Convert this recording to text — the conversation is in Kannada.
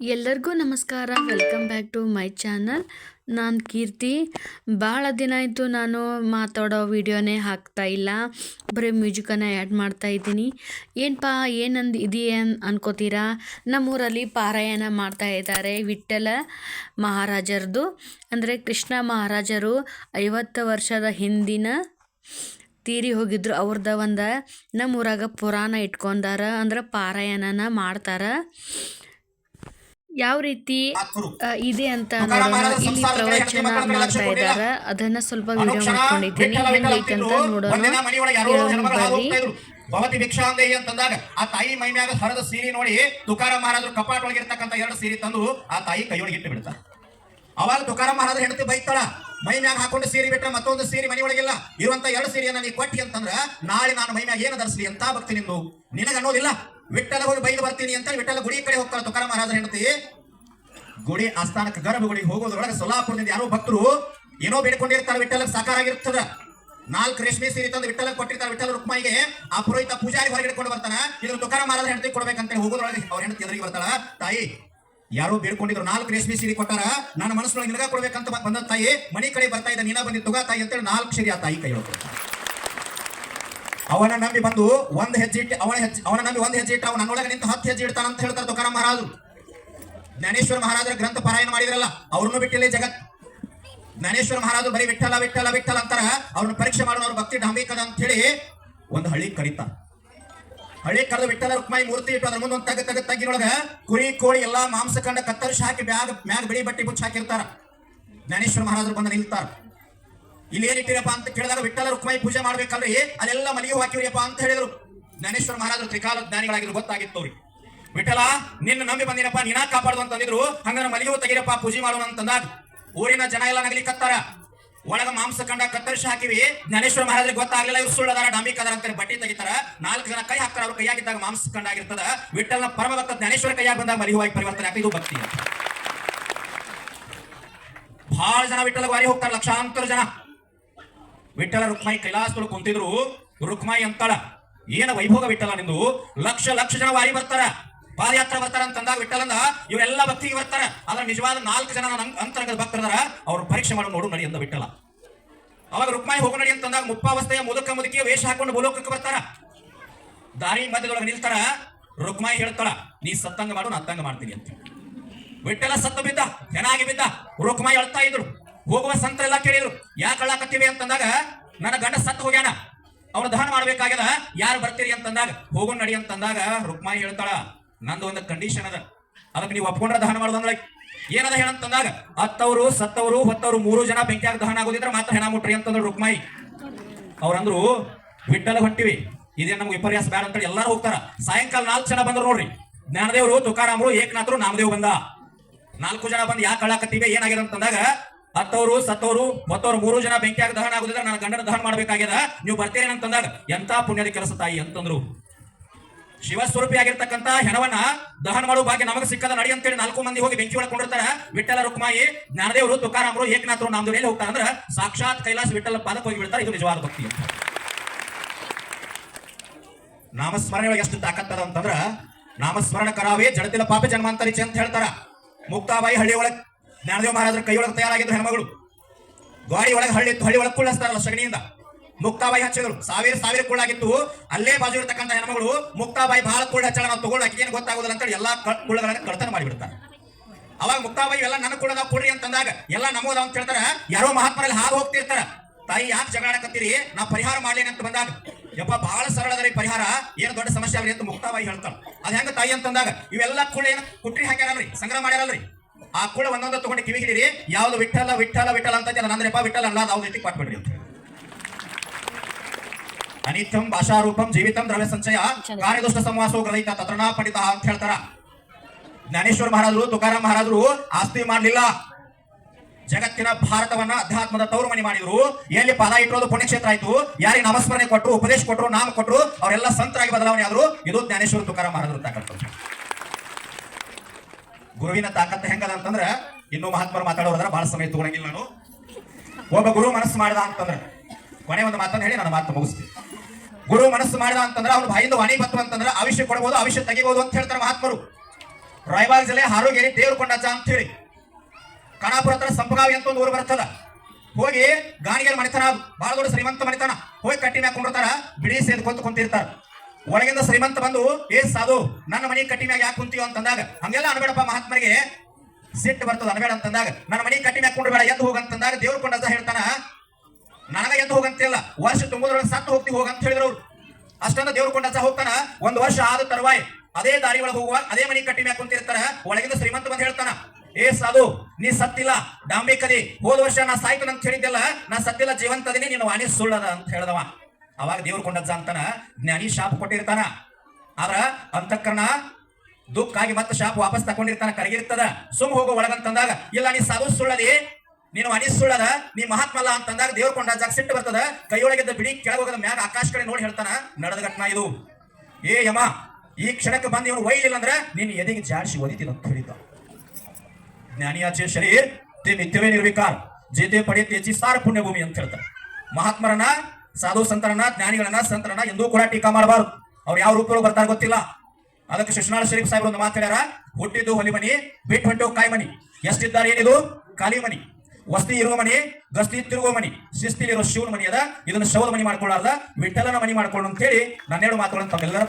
ಎಲ್ಲರಿಗೂ ನಮಸ್ಕಾರ. Welcome back to my channel ನಾನು ಕೀರ್ತಿ. ಭಾಳ ದಿನ ಆಯಿತು ನಾನು ಮಾತಾಡೋ ವಿಡಿಯೋನೇ ಹಾಕ್ತಾ ಇಲ್ಲ. ಬರೀ ಮ್ಯೂಸಿಕನ್ನು ಆ್ಯಡ್ ಮಾಡ್ತಾ ಇದ್ದೀನಿ. ಏನಪ್ಪ ಏನಂದು ಇದೆಯೇ ಅನ್ಕೋತೀರಾ? ನಮ್ಮೂರಲ್ಲಿ ಪಾರಾಯಣ ಮಾಡ್ತಾ ಇದ್ದಾರೆ ವಿಠ್ಠಲ ಮಹಾರಾಜರದು. ಅಂದರೆ ಕೃಷ್ಣ ಮಹಾರಾಜರು ಐವತ್ತು ವರ್ಷದ ಹಿಂದಿನ ತೀರಿ ಹೋಗಿದ್ರು. ಅವ್ರದ ಒಂದು ನಮ್ಮೂರಾಗ ಪುರಾಣ ಇಟ್ಕೊಂಡಾರ. ಅಂದ್ರೆ ಪಾರಾಯಣನ ಮಾಡ್ತಾರ. ಯಾವ ರೀತಿ ಇದೆ ಅಂತ ನೋಡೋಣ. ಇಲ್ಲಿ ಪ್ರವಚನ ಮಾಡ್ತಾ ಇದ್ದಾರ. ಅದನ್ನ ಸ್ವಲ್ಪ ವಿಡಿಯೋ ಮಾಡ್ಕೊಂಡಿದ್ದೀನಿ. ಹೆಂಗೈತೆ ಅಂತ ನೋಡೋಣ ಕೇಳೋಣ ಭವತಿ ಭಿಕ್ಷಾಂದೇಹಿ ಅಂತಂದಾಗ ಆ ತಾಯಿ ಮೈ ಮ್ಯಾಗ ಹರದ ಸೀರೆ ನೋಡಿ ತುಕಾರ ಮಹಾರಾಜರು ಕಪಾಟ ಒಳಗಿರ್ತಕ್ಕಂಥ ಎರಡು ಸೀರೆ ತಂದು ಆ ತಾಯಿ ಕೈಯೊಳಗೆ ಇಟ್ಟು ಬಿಡ್ತಾರೆ ಅವಾಗ ತುಕಾರ ಮಹಾರಾಜರು ಹೆಂಡತಿ ಬೈತಾಳ ಮೈ ಮ್ಯಾಗ ಹಾಕೊಂಡು ಸೀರೆ ಬಿಟ್ರೆ ಮತ್ತೊಂದು ಸೀರೆ ಮನೆ ಒಳಗಿಲ್ಲ. ಇರುವಂತ ಎರಡು ಸೀರೆಯನ್ನ ನೀ ಕೊಟ್ಟಿ ಅಂತಂದ್ರ ನಾಳೆ ನಾನು ಮೈ ಮ್ಯಾಗ ಏನು ಧರಿಸಲಿ ಅಂತ ಭಕ್ತಿ ನಿಂದು. ನಿನಗ ಅನ್ನೋದಿಲ್ಲ ವಿಠ್ಠಲ ಗುಡಿ ಬೈದು ಬರ್ತೀನಿ ಅಂತ ವಿಠಲ ಗುಡಿ ಕಡೆ ಹೋಗ್ತಾರೆ ತುಕಾರ ಮಹಾರಾಜರ ಹೆಂಡತಿ. ಗುಡಿ ಆಸ್ಥಾನಕ್ಕೆ ಗುಡಿ ಹೋಗೋದ್ರೊಳಗೆ ಸೊಲ್ಲಾಪುರದಿಂದ ಯಾರೋ ಭಕ್ತರು ಏನೋ ಬೇಡ್ಕೊಂಡಿರ್ತಾರೆ ವಿಠಲ ಸಾಕಾರ ಆಗಿರ್ತದ ನಾಲ್ಕು ರೇಷ್ಮೆ ಸೀರೆ ತಂದು ವಿಠಲ ಕೊಟ್ಟಿರ್ತಾರೆ ವಿಠಲ ರುಕ್ಮಾಯಿಗೆ ಆ ಪುರೋಹಿತ ಪೂಜಾರಿ ಹೊರಗೆ ಹಿಡ್ಕೊಂಡು ಬರ್ತಾನ. ಇದನ್ನು ತುಕಾರ ಮಹಾರಾಜ ಹೆಂಡತಿ ಕೊಡ್ಬೇಕಂತ ಹೋಗೋದ್ರೊಳಗೆ ಅವ್ರ ಹೆಂಡತಿ ಎದುರಿಗೆ ಬರ್ತಾಳ. ತಾಯಿ, ಯಾರೋ ಬೇಡ್ಕೊಂಡಿದ್ರು ನಾಲ್ಕು ರೇಷ್ಮೆ ಸೀರೆ ಕೊಟ್ಟಾರ, ನನ್ನ ಮನಸ್ಸೊಳಗೆ ನಿನಗ ಕೊಡ್ಬೇಕಂತ ಬಂದ ತಾಯಿ, ಮನಿ ಕಡೆ ಬರ್ತಾ ಇದ್ದ, ನೀನ ಬಂದಿ ತುಗಾ ತಾಯಿ ಅಂತೇಳಿ ನಾಲ್ಕು ಸೀರಿ ಆ ತಾಯಿ ಕೈ ಅವನ ನಂಬಿ ಬಂದು ಒಂದ್ ಹೆಜ್ಜೆ ಇಟ್ಟು ಅವನ ಹೆಜ್ಜೆ ಅವನ ನಂಬಿ ಒಂದ್ ಹೆಜ್ಜೆ ಇಟ್ಟು ಅವನ ನನ್ನೊಳಗೆ ನಿಂತು ಹತ್ತು ಹೆಜ್ಜೆ ಇಡ್ತಾನ ಅಂತ ಹೇಳ್ತಾರೆ ತುಕಾರ ಮಹಾರಾಜರು. ಜ್ಞಾನೇಶ್ವರ ಮಹಾರಾಜರ ಗ್ರಂಥ ಪಾರಾಯಣ ಮಾಡಿದ್ರಲ್ಲ, ಅವ್ರನ್ನು ಬಿಟ್ಟಿಲ್ಲ ಜಗತ್. ಜ್ಞಾನೇಶ್ವರ ಮಹಾರಾಜರು ಬರೀ ವಿಠಲ ವಿಠಲ ವಿಠಲ ಅಂತಾರ. ಅವ್ರನ್ನ ಪರೀಕ್ಷೆ ಮಾಡೋರು ಭಕ್ತಿ ಡಾಂಬಿಕದ ಅಂತ ಹೇಳಿ ಒಂದು ಹಳ್ಳಿ ಕರೀತಾರ ಹಳ್ಳಿ ಕರೆದು ವಿಠಲ ರುಕ್ಮಾಯಿ ಮೂರ್ತಿ ಇಟ್ಟು ಅದ್ರ ಮುಂದೊಂದು ತಗ ತಗ ತಗ್ಗಿನೊಳಗ ಕುರಿ, ಕೋಳಿ ಎಲ್ಲಾ ಮಾಂಸ ಕಂಡ ಕತ್ತರಿಸಿ ಹಾಕಿ ಬ್ಯಾಗ್ ಮ್ಯಾಗ್ ಬಿಳಿ ಬಟ್ಟೆ ಮುಚ್ಚಿ ಹಾಕಿರ್ತಾರ. ಜ್ಞಾನೇಶ್ವರ ಮಹಾರಾಜರು ಬಂದು ನಿಲ್ತಾರ. ಇಲ್ಲಿ ಏನಿಟ್ಟಿರಪ್ಪ ಅಂತ ಕೇಳಿದಾಗ ವಿಠಲ ರುಕ್ಮಾಯಿ ಪೂಜೆ ಮಾಡ್ಬೇಕಲ್ರಿ? ಅಲ್ಲೆಲ್ಲ ಮಲಿಗೆ ಹಾಕಿವ್ರಿಯಪ್ಪ ಅಂತ ಹೇಳಿದ್ರು. ಜ್ಞಾನೇಶ್ವರ ಮಹಾರಾಜರು ತ್ರಿಕಾಲ ಜ್ಞಾನಿಗಳಾಗಿದ್ರು, ಗೊತ್ತಾಗಿತ್ತು ಅವ್ರಿಗೆ. ವಿಠಲ ನಿನ್ನ ನಂಬಿ ಬಂದಿನಪ್ಪ ನೀನಾ ಕಾಪಾಡುವ ಅಂತಂದಿದ್ರು ಹಂಗಾರ ಮಲಿಗೆ ತೆಗಿರಪ್ಪ, ಪೂಜೆ ಮಾಡೋಣ ಅಂತಂದಾಗ ಊರಿನ ಜನ ಎಲ್ಲ ನಗಲಿಕತ್ತಾರ ಒಳಗ ಮಾಂಸ ಕಂಡ ಕತ್ತರಿಸಿ ಹಾಕಿವಿ. ಜ್ಞಾನೇಶ್ವರ ಮಹಾರಾಜರಿಗೆ ಗೊತ್ತಾಗ್ಲಿಲ್ಲ, ಇವ್ರು ಸುಳ್ಳದಾರ ಡಾಂಬಿಕದಾರ ಅಂತ ಬಟ್ಟೆ ತೆಗಿತಾರ. ನಾಲ್ಕು ಜನ ಕೈ ಹಾಕ್ತಾರ, ಅವ್ರ ಕೈಯಾಗಿದ್ದಾಗ ಮಾಂಸ ಕಂಡ ಆಗಿರ್ತದ. ವಿಠಲನ ಪರಮ ಭಕ್ತ ಜ್ಞಾನೇಶ್ವರ ಕೈಯಾಗ ಬಂದಾಗ ಮಲಿಹುವಾಗಿ ಪರಿವರ್ತನೆ ಆಗ್ತಿದ್ದು ಭಕ್ತಿ ಬಹಳ ಜನ ವಿಠಲ ವಾರಿ ಹೋಗ್ತಾರೆ, ಲಕ್ಷಾಂತರ ಜನ. ವಿಠಲ ರುಕ್ಮಾಯಿ ಕೈಲಾಸದೊಳಗೆ ಕುಂತಿದ್ರು. ರುಕ್ಮಾಯಿ ಅಂತಾಳ. ಏನ ವೈಭೋಗ ವಿಠಲ ನಿಂದು? ಲಕ್ಷ ಲಕ್ಷ ಜನ ವಾರಿ ಬರ್ತಾರ. ಪಾದಯಾತ್ರೆ ಬರ್ತಾರ ಅಂತಂದ ವಿಠಲಂದ ಇವರೆಲ್ಲ ಭಕ್ತಿಗೆ ಬರ್ತಾರ. ಆದ್ರೆ ನಿಜವಾದ ನಾಲ್ಕು ಜನ ಅಂತರಂಗದ ಭಕ್ತರದಾರ. ಅವ್ರ ಪರೀಕ್ಷೆ ಮಾಡಿ ನೋಡು ನಡಿ ಅಂತ ವಿಠಲ ಅವಾಗ ರುಕ್ಮಾಯಿ ಹೋಗ ನಡಿ ಅಂತಂದಾಗ ಮುಪ್ಪಾವಸ್ಥೆಯ ಮುದುಕ ಮುದುಕಿಯ ವೇಷ ಹಾಕೊಂಡು ಭೂಲೋಕಕ್ಕೆ ಬರ್ತಾರ. ದಾರಿ ಮಧ್ಯದೊಳಗೆ ನಿಲ್ತಾರ. ರುಕ್ಮಾಯಿ ಹೇಳ್ತಾಳ, ನೀ ಸತ್ತಂಗ ಮಾಡು, ನಾ ಅತ್ತಂಗ ಮಾಡ್ತೀನಿ ಅಂತ. ವಿಠಲ ಸತ್ತು ಬಿದ್ದ, ಚೆನ್ನಾಗಿ ಬಿದ್ದ. ರುಕ್ಮಾಯಿ ಅಳ್ತಾ ಇದ್ರು. ಹೋಗುವ ಸಂತರೆಲ್ಲ ಕೇಳಿದ್ರು, ಯಾಕೆ ಅಳ್ಳಾಕತ್ತೀವಿ ಅಂತಂದಾಗ, ನನ್ನ ಗಂಡ ಸತ್ತು ಹೋಗ್ಯಾನ. ಅವ್ರ ದಹನ ಮಾಡ್ಬೇಕಾಗ್ಯದ, ಯಾರು ಬರ್ತೀರಿ ಅಂತಂದಾಗ ಹೋಗೋಣ ನಡಿ ಅಂತಂದಾಗ ರುಕ್ಮಾಯಿ ಹೇಳ್ತಾಳ ನಂದು ಒಂದು ಕಂಡೀಷನ್ ಅದ. ಅದಕ್ಕೆ ನೀವು ಒಪ್ಕೊಂಡ್ರೆ ದಹನ ಮಾಡೋದಂದ್ರೆ ಏನದ ಹೇಳಂತಂದಾಗ ಹತ್ತವರು, ಸತ್ತವರು, ಹೊತ್ತವರು, ಮೂರು ಜನ ಬೆಂಕಿಯಾಗ ದಹನ ಆಗೋದಿದ್ರೆ ಮಾತ್ರ ಹೆಣ ಮುಟ್ರಿ ಅಂತಂದ್ರು ರುಕ್ಮಾಯಿ. ಅವ್ರಂದ್ರು ಬಿಟ್ಟಲ್ಲ ಹೊಟ್ಟಿವಿ ಇದೇ ನಮ್ಗೆ ವಿಪರ್ಯಾಸ ಬೇಡ ಅಂತೇಳಿ ಎಲ್ಲರೂ ಹೋಗ್ತಾರ. ಸಾಯಂಕಾಲ ನಾಲ್ಕು ಜನ ಬಂದ್ರು ನೋಡ್ರಿ. ಜ್ಞಾನದೇವರು, ತುಕಾರಾಮರು, ಏಕನಾಥರು, ನಾಮದೇವ್ ಬಂದ. ನಾಲ್ಕು ಜನ ಬಂದು ಯಾಕೆ ಕಳ್ಳಾಕತ್ತೀವಿ ಏನಾಗಿದೆ ಅಂತಂದಾಗ ಹತ್ತವರು, ಸತ್ತವರು ಮತ್ತೋರು ಮೂರು ಜನ ಬೆಂಕಿಯಾಗ ದಹನ ಆಗುದಿದ್ರೆ ನನ್ನ ಗಂಡನ ದಹನ ಮಾಡ್ಬೇಕಾಗ್ಯದ. ನೀವು ಬರ್ತೀರಿ ಅಂತಂದಾಗ ಎಂತ ಪುಣ್ಯದ ಕೆಲಸ ತಾಯಿ ಅಂತಂದ್ರು. ಶಿವಸ್ವರೂಪಿಯಾಗಿರ್ತಕ್ಕಂತ ಹೆಣವನ್ನ ದಹನ ಮಾಡುವ ಭಾಗ್ಯ ನಮಗೆ ಸಿಕ್ಕದ ನಡಿ ಅಂತೇಳಿ ನಾಲ್ಕು ಮಂದಿ ಹೋಗಿ ಬೆಂಕಿ ಒಳಗೆ ಕೊಂಡಿರ್ತಾರ. ವಿಠಲ ರುಕ್ಮಾಯಿ, ಜ್ಞಾನದೇವರು, ತುಕಾರಾಮರು, ಏಕನಾಥರು ನಾಮದೇವ್ರು ಎಲ್ಲಿ ಹೋಗ್ತಾರ ಅಂದ್ರೆ ಸಾಕ್ಷಾತ್ ಕೈಲಾಸ ವಿಠಲ ಪಾದಕ್ಕೆ ಹೋಗಿ ಬಿಡ್ತಾರೆ. ಇದು ನಿಜವಾದ ಭಕ್ತಿ ಅಂತ. ನಾಮಸ್ಮರಣೆ ಒಳಗೆ ಎಷ್ಟು ತಾಕತ್ತದ ಅಂತಂದ್ರ ನಾಮಸ್ಮರಣ ಕರಾವೇ ಜಡತಿಲ ಪಾಪ ಜನ್ಮಾಂತರಿಚೆ ಅಂತ ಹೇಳ್ತಾರ. ಮುಕ್ತಾಬಾಯಿ ಹಳ್ಳಿ ಒಳಗ್ ಜ್ಞಾನದೇವ ಮಹಾರಾಜರ ಕೈಯೊಳಗೆ ತಯಾರಾಗಿದ್ದರು ಹೆಣ್ಮಗಳು. ಗಾಡಿ ಒಳಗೆ ಹಳ್ಳಿ ಹಳ್ಳಿ ಒಳಗೆ ಕುಳ್ಳಸ್ತಾರಲ್ಲ ಸಗಣಿಯಿಂದ. ಮುಕ್ತಾಬಾಯಿ ಹಚ್ಚಿದ್ರು. ಸಾವಿರ ಸಾವಿರ ಕುಳ್ಳಾಗಿತ್ತು. ಅಲ್ಲೇ ಬಾಜು ಇರತಕ್ಕಂಥ ಹೆಣ್ಮಗಳು ಮುಕ್ತಾಬಾಯಿ ಬಹಳ ಕುಳ್ಳ ಹಚ್ಚಳ ನಾವು ತಗೊಂಡು ಏನು ಗೊತ್ತಾಗೋದಿಲ್ಲ ಅಂತೇಳಿ ಎಲ್ಲಾ ಕುಳ್ಳಗಳನ್ನ ಕಳ್ತನ ಮಾಡಿಬಿಡ್ತಾರೆ. ಅವಾಗ ಮುಕ್ತಾಬಾಯಿ ಎಲ್ಲ ನನ್ನ ಕುಳ್ಳದ ಕೊಡ್ರಿ ಅಂತಂದಾಗ ಎಲ್ಲ ನಮೋದ ಅಂತ ಹೇಳ್ತಾರ. ಯಾರೋ ಮಹಾತ್ಮರಲ್ಲಿ ಹಾದು ಹೋಗ್ತಿರ್ತಾರ. ತಾಯಿ ಯಾಕೆ ಜಗಳಾಡಕತ್ತೀರಿ ನಾ ಪರಿಹಾರ ಮಾಡ್ಲೇನೆ ಅಂತ ಬಂದಾಗ, ಯಪ್ಪ ಬಹಳ ಸರಳ ಅದರಿ ಪರಿಹಾರ. ಏನು ದೊಡ್ಡ ಸಮಸ್ಯೆ ಆಗ್ರಿ ಅಂತ ಮುಕ್ತಾಬಾಯಿ ಹೇಳ್ತಾಳೆ. ಅದ್ ಹೆಂಗ ತಾಯಿ ಅಂತಂದಾಗ, ಇವೆಲ್ಲ ಕುಳ್ಳ ಏನು ಕುಟ್ರಿ ಹಾಕ್ಯಾರಲ್ರಿ? ಸಂಗ್ರಹ ಮಾಡ್ಯಾರಲ್ರಿ? ಆ ಕೂಡ ಒಂದೊಂದು ತಗೊಂಡು ಕಿವಿ ಹಿಡಿರಿ ಯಾವ್ದು ವಿಠಲ ವಿಠಲ ವಿಠಲ ಅಂತ ಜನ ನಂದ್ರಪ್ಪ ವಿಠಲ ಅಲ್ಲ ಅವ್ರ ರೀತಿ ಕೊಟ್ಬಿಡ್ರಿ ಅಂತ ಅನಿತ್ಯಂ ಭಾಷಾರೂಪಂ ಜೀವಿತಂ ದ್ರವ್ಯ ಸಂಚಯ. ಕಾರ್ಯದುಷ್ಟ ಸಂವಾಸವು ಗ್ರಹಿತ ತತ್ರನಾ ಪಡಿತ ಅಂತ ಹೇಳ್ತಾರ. ಜ್ಞಾನೇಶ್ವರ ಮಹಾರಾಜರು ತುಕಾರಾಮ್ ಮಹಾರಾಜರು ಆಸ್ತಿ ಮಾಡಲಿಲ್ಲ. ಜಗತ್ತಿನ ಭಾರತವನ್ನ ಅಧ್ಯಾತ್ಮದ ತವರು ಮನೆ ಮಾಡಿದ್ರು. ಎಲ್ಲಿ ಪದ ಇಟ್ಟಿರೋದು ಪುಣ್ಯಕ್ಷೇತ್ರ ಆಯ್ತು. ಯಾರಿಗೆ ನಮಸ್ಮರಣೆ ಕೊಟ್ಟರು ಉಪದೇಶ ಕೊಟ್ಟರು ನಾಮ ಕೊಟ್ಟರು ಅವರೆಲ್ಲ ಸಂತರಾಗಿ ಬದಲಾವಣೆ ಆದ್ರು. ಇದು ಜ್ಞಾನೇಶ್ವರ ತುಕಾರಾಮ್ ಮಹಾರಾಜರು ತಾಕತ್ತು ಗುರುವಿನ ತಾಕತ್ತು ಹೆಂಗದ ಅಂತಂದ್ರ ಇನ್ನೂ ಮಹಾತ್ಮರು ಮಾತಾಡೋದ್ರ ಬಹಳ ಸಮಯ ತಗೊಳಂಗಿಲ್ಲ ನಾನು. ಒಬ್ಬ ಗುರು ಮನಸ್ಸು ಮಾಡಿದ ಅಂತಂದ್ರೆ, ಕೊನೆ ಒಂದು ಮಾತನ್ನ ಹೇಳಿ, ನನ್ನ ಮಾತು ಮುಗಿಸ್ತೀನಿ. ಗುರು ಮನಸ್ಸು ಮಾಡಿದ ಅಂತಂದ್ರೆ, ಅವ್ನ ಬಾಯಿಂದ ವಾಣಿ ಬತ್ತು ಅಂತಂದ್ರೆ ಆವಿಷ್ಯ ಕೊಡಬಹುದು ಆವಿಷ್ಯ ತೆಗಿಬಹುದು ಅಂತ ಹೇಳ್ತಾರೆ ಮಹಾತ್ಮರು. ರಾಯಬಾಗ್ ಜಿಲ್ಲೆ ಹಾರೋಗೇರಿ ದೇವ್ರ ಕೊಂಡಜ್ಜ ಅಂತ ಹೇಳಿ. ಕಣಾಪುರ ಹತ್ರ ಸಂಪಗಾವಿ ಅಂತ ಒಂದು ಊರು ಬರ್ತದ ಹೋಗಿ ಗಾಣಿಗೆ ಮಣಿತನ ಅದು ಬಹಳ ದೊಡ್ಡ ಶ್ರೀಮಂತ ಮಣಿತನ, ಹೋಗಿ ಕಟ್ಟಿ ಮ್ಯಾಕೊಂಡಿರ್ತಾರ ಬಿಡಿ ಸೇದ್ಕೊಂತ ಕುಂತಿರ್ತಾರ. ಒಳಗಿಂದ ಶ್ರೀಮಂತ ಬಂದು, ಏ ಸಾಧು, ನನ್ನ ಮನೆ ಕಟ್ಟಿ ಮ್ಯಾಗ ಯಾಕೆ ಕುಂತೀವ ಅಂತಂದಾಗ, ಹಂಗೆಲ್ಲ ಅನ್ಬೇಡಪ್ಪ ಮಹಾತ್ಮರಿಗೆ. ಸಿಟ್ಟು ಬರ್ತದ, ಅನ್ಬೇಡ ಅಂತಂದಾಗ, ನನ್ನ ಮನೆ ಕಟ್ಟಿ ಮ್ಯಾಗ ಕುಂಡ್ಬೇಡ ಎದ್ದು ಹೋಗಂತಂದಾಗ ದೇವ್ರ ಕೊಂಡ ಹೇಳ್ತಾನ. ನನಗ ಎದ್ದು ಹೋಗಂತಿಲ್ಲ ವರ್ಷ ತುಂಬುದ್ರೊಳಗೆ ಸತ್ತು ಹೋಗ್ತಿ ಹೋಗಂತ ಹೇಳಿದ್ರು ಅವ್ರು. ಅಷ್ಟೊಂದು ದೇವ್ರ ಕೊಂಡ ಹೋಗ್ತಾನ. ಒಂದು ವರ್ಷ ಆದ ತರುವಾಯ, ಅದೇ ದಾರಿ ಒಳಗೆ ಹೋಗುವ, ಅದೇ ಮನಿ ಕಟ್ಟಿ ಮ್ಯಾಗ ಕುಂತಿರ್ತಾರ. ಒಳಗಿಂದ ಶ್ರೀಮಂತ ಬಂದು ಹೇಳ್ತಾನ, ಏ ಸಾಧು, ನೀ ಸತ್ತಿಲ್ಲ, ಡಾಂಬಿಕದಿ, ಹೋದ ವರ್ಷ ನಾ ಸಾಯ್ತು ಅಂತ ಹೇಳಿದ್ದೆಲ್ಲ, ನಾ ಸತ್ತಿಲ್ಲ, ಜೀವಂತ ಅದೀನಿ ನೀನು ವಾಣಿ ಸುಳ್ಳದ ಅಂತ ಹೇಳ್ದವ. ಅವಾಗ ದೇವ್ರು ಕೊಂಡಜ್ಜ ಅಂತಾನ, ಜ್ಞಾನಿ ಶಾಪ್ ಕೊಟ್ಟಿರ್ತಾನ. ಆದ್ರ ಅಂತಕರ್ಣ ದುಃಖ ಆಗಿ ಮತ್ತೆ ಶಾಪ್ ವಾಪಸ್ ತಕೊಂಡಿರ್ತಾನ ಕರಗಿರ್ತದ. ಸುಮ್ ಹೋಗೋ ಒಳಗಂತಂದಾಗ ಇಲ್ಲ ನೀ ಸಾಧು ಸುಳ್ಳದಿ, ನೀನು ಅನಿಸುಳ್ಳದ ನೀ ಮಹಾತ್ಮಲ್ಲ ಅಂತಂದಾಗ ದೇವ್ರ ಕೊಂಡಜ್ಜಾಗ ಸಿಟ್ಟು ಬರ್ತದ. ಕೈಯೊಳಗಿದ್ದ ಬಿಡಿ ಕೆಳಗೋಗದ ಮ್ಯಾಗ ಆಕಾಶ ಕಡೆ ನೋಡಿ ಹೇಳ್ತಾನ, ನಡೆದ ಘಟನಾ ಇದು. ಏ ಯಮ, ಈ ಕ್ಷಣಕ್ಕೆ ಬಂದು ಇವನು ಒಯ್ಲಿಲ್ಲ ಅಂದ್ರೆ ನೀನು ಎದೆಗೆ ಜಾಡಿಸಿ ಒದಿತೀನಿ ಅಂತ ಹೇಳಿದ್ದ. ಜ್ಞಾನಿಯಾಚೆ ಶರೀರ್ ತೇ ನಿತ್ಯವೇ ನಿರ್ವಿಕಾರ ಜೇತೆ ಪಡೆ ಹೆಚ್ಚಿ ಸಾರ ಪುಣ್ಯಭೂಮಿ ಅಂತ ಹೇಳ್ತಾರೆ ಮಹಾತ್ಮರನ್ನ ಸಾಧು ಸಂತರನ್ನ ಜ್ಞಾನಿಗಳನ್ನ ಸಂತರನ್ನ ಎಂದೂ ಕೂಡ ಟೀಕಾ ಮಾಡಬಾರದು. ಅವ್ರು ಯಾವ ರೂಪಗಳು ಬರ್ತಾರೆ ಗೊತ್ತಿಲ್ಲ. ಅದಕ್ಕೆ ಶಿಶುನಾಳ ಶರೀಫ್ ಸಾಹೇಬ್ ಒಂದು ಮಾತಾಡ್ಯಾರ ಹುಟ್ಟಿದ್ದು ಹೊಲಿ ಮನಿ, ಬಿಟ್ಟು ಹೊಂಟು ಕಾಯಿ ಮನಿ. ಎಷ್ಟಿದ್ದಾರೆ ಏನಿದು? ಖಾಲಿ ಮನಿ. ವಸ್ತಿ ಇರುವ ಮನಿ, ಗಸ್ತಿ ತಿರುಗುವ ಮನಿ. ಶಿಸ್ತಿಲಿರೋ ಶಿವನ ಮನಿ ಅದ. ಇದನ್ನ ಶವದ ಮನಿ ಮಾಡ್ಕೊಳ್ಳಾರ್ದ. ವಿಠಲನ ಮನಿ ಅಂತ ಹೇಳಿ ನನ್ನೆರಡು ಮಾತುಗಳನ್ನು ತಮ್ಮೆಲ್ಲರ